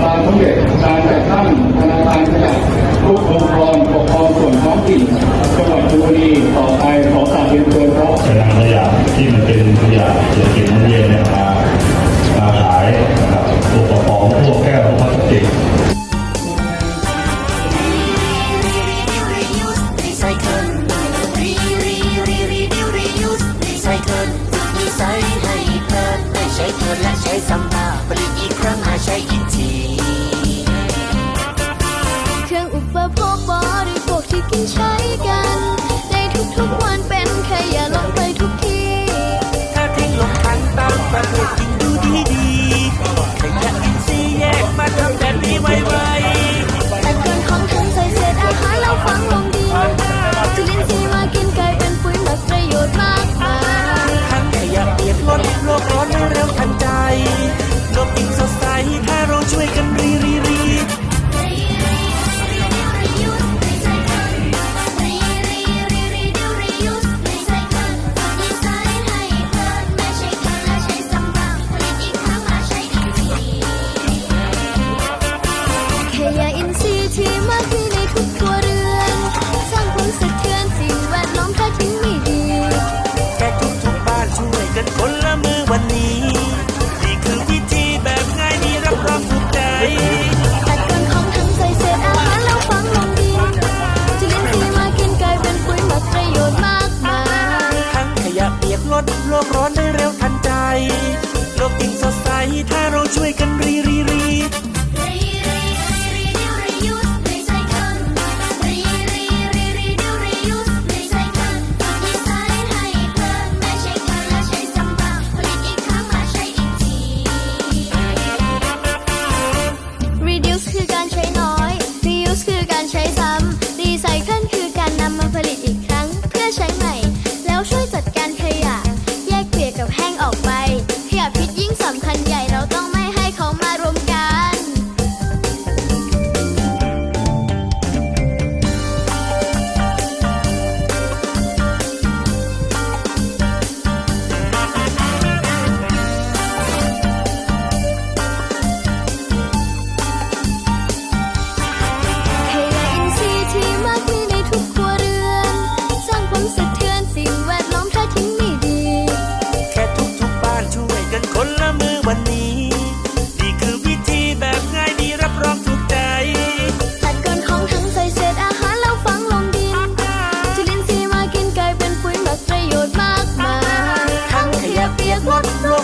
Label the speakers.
Speaker 1: ความสำเร็จการจัดตั้งธนาคารขยะทุกองค์กรปกครองส่วนท้องถิ่นจังหวัดชลบุรีต่อไปขอสาบเรียนเชิญครับ
Speaker 2: ขยะขยะที่มันเป็นขยะเศรษฐกิจน้ำเย็นนี่ยมามาขายนะครับปกครองพวกแก้วพวกพลาสติก
Speaker 3: ใช้เกิและใช้ซ้ำ
Speaker 4: sunshine. no.